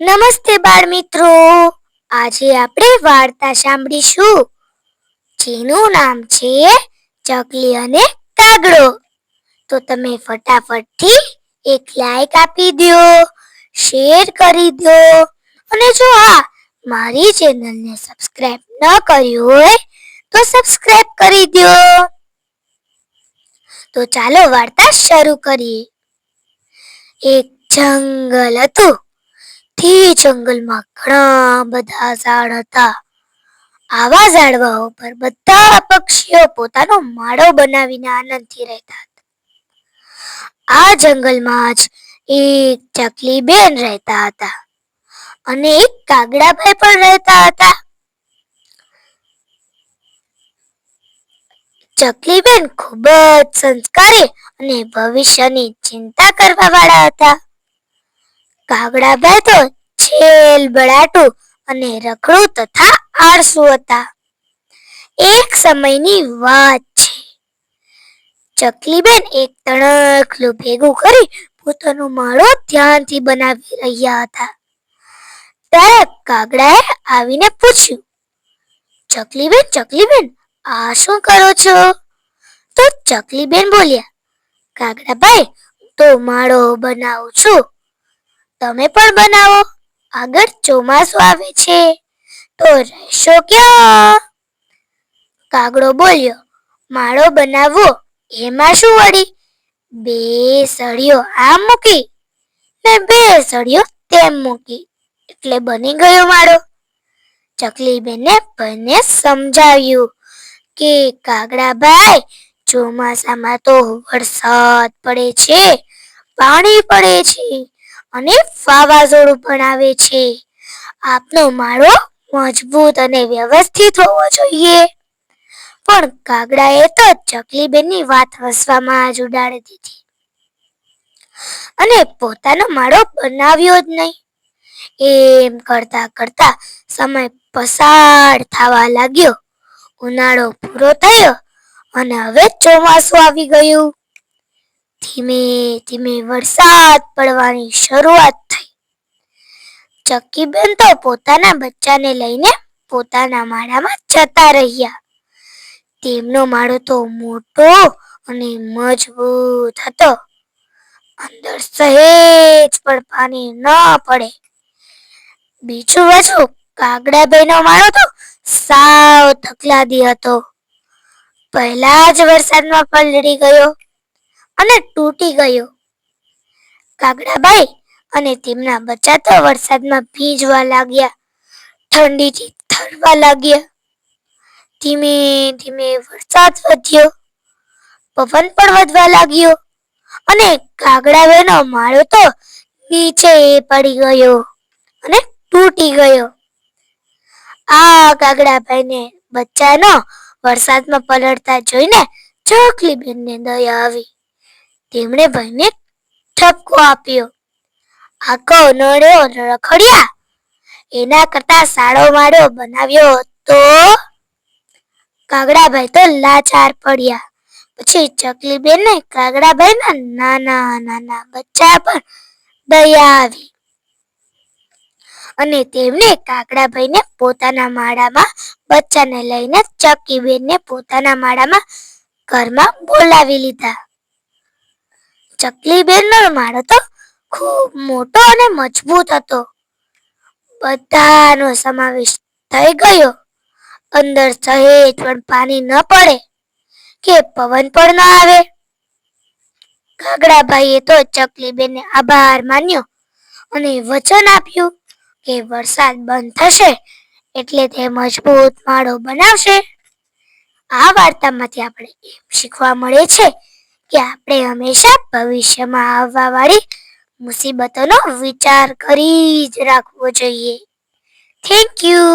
નમસ્તે બાળ મિત્રો આજે આપણે વાર્તા સાંભળીશું, જેનું નામ છે ચકલી અને કાગડો. તો તમે ફટાફટથી એક લાઈક આપી દો શેર કરી દો, અને જો હા મારી ચેનલને સબસ્ક્રાઇબ ન કરી હોય, તો સબસ્ક્રાઇબ કરી દો. તો ચાલો વાર્તા શરૂ કરીએ. એક જંગલ હતું. તે જંગલમાં ઘણા બધા ઝાડ હતા. આવા ઝાડવા ઉપર બધા પક્ષીઓ પોતાનો માળો બનાવીને આનંદથી રહેતા હતા. આ જંગલમાં જ એક ચકલી બેન રહેતા હતા અને એક કાગડાભાઈ પણ રહેતા હતા. ચકલીબેન ખૂબ જ સંસ્કારી અને ભવિષ્યની ચિંતા કરવા વાળા હતા. કાગડાભાઈ તો છેલ બળાટું અને રખડું તથા આળસુ હતા. એક સમયની વાત છે. ચકલીબેન એક તણખલું ભેગું કરી પોતાનો માળો ધ્યાનથી બનાવી રહ્યા હતા. ત્યારે કાગડાએ આવીને પૂછ્યું, ચકલીબેન ચકલીબેન, આ શું કરો છો? તો ચકલીબેન બોલ્યા કાગડાભાઈ તો માળો બનાવું છું. તમે પણ બનાવો. આગળ ચોમાસું આવે છે. તો રહેશો ક્યાં? કાગડો બોલ્યો, માળો બનાવવો એમાં શું વળી? બે સળીઓ આમ મૂકી ને બે સળીઓ તેમ મૂકી. એટલે બની ગયો માળો. ચકલીબેને બંને સમજાવ્યું કે કાગડાભાઈ, ચોમાસામાં તો વરસાદ પડે છે, પાણી પડે છે. અને વાવાઝોડું પણ આવે છે. આપનો માળો મજબૂત અને વ્યવસ્થિત હોવો જોઈએ. પણ કાગડાએ તો ચકલીબેનની વાત હસવામાં જ ઉડાડી દીધી. અને પોતાનો માળો બનાવ્યો જ નહીં. એમ કરતા કરતા સમય પસાર થવા લાગ્યો. ઉનાળો પૂરો થયો અને હવે ચોમાસું આવી ગયું. ધીમે ધીમે વરસાદ પડવાની શરૂઆત થઈ. ચક્કીબેન તો પોતાના બચ્ચાને લઈને પોતાના માળામાં જતા રહ્યા. તેમનો માળો તો મોટો અને મજબૂત હતો. અંદર સહેજ પણ પાણી ન પડે. બીજું બાજુ કાગડાભાઈનો માળો તો સાવ તકલાદી હતો. પહેલા જ વરસાદમાં પલળી ગયો. અને તૂટી ગયો. કાગડાભાઈ અને તેમના બચ્ચા તો વરસાદમાં ભીંજવા લાગ્યા. ઠંડીથી થરવા લાગ્યા. ધીમે ધીમે વરસાદ વધ્યો. પવન પણ વધવા લાગ્યો. અને કાગડાભાઈનો માળો તો નીચે પડી ગયો અને તૂટી ગયો. આ કાગડાભાઈને બચ્ચાનો વરસાદમાં પલળતા જોઈને ચકલી બેનને દયા આવી. તેમણે ભાઈને ઠપકો આપ્યો. આખો નડ્યો રખડ્યા. એના કરતા સાડો માળો બનાવ્યો તો કાગડાભાઈ તો લાચાર પડ્યા. પછી ચકલી બેનને કાગડાભાઈના નાના નાના બચ્ચા પર દયા આવી. અને તેમને કાગડાભાઈને પોતાના માળામાં, બચ્ચાને લઈને ચકીબેનને પોતાના માળામાં ઘરમાં બોલાવી લીધા. ચકલીબેનનો માળો તો ખૂબ મોટો અને મજબૂત હતો. બધાનો સમાવેશ થઈ ગયો. અંદર સહેજ પણ પાણી ન પડે કે પવન પણ ન આવે. કાગડાભાઈએ તો ચકલીબેનને આભાર માન્યો અને વચન આપ્યું કે વરસાદ બંધ થશે એટલે તે મજબૂત માળો બનાવશે. આ વાર્તામાંથી આપણે એમ શીખવા મળે છે કે આપણે હંમેશા ભવિષ્યમાં આવવા વાળી મુસીબતોનો વિચાર કરી જ રાખવો જોઈએ. Thank you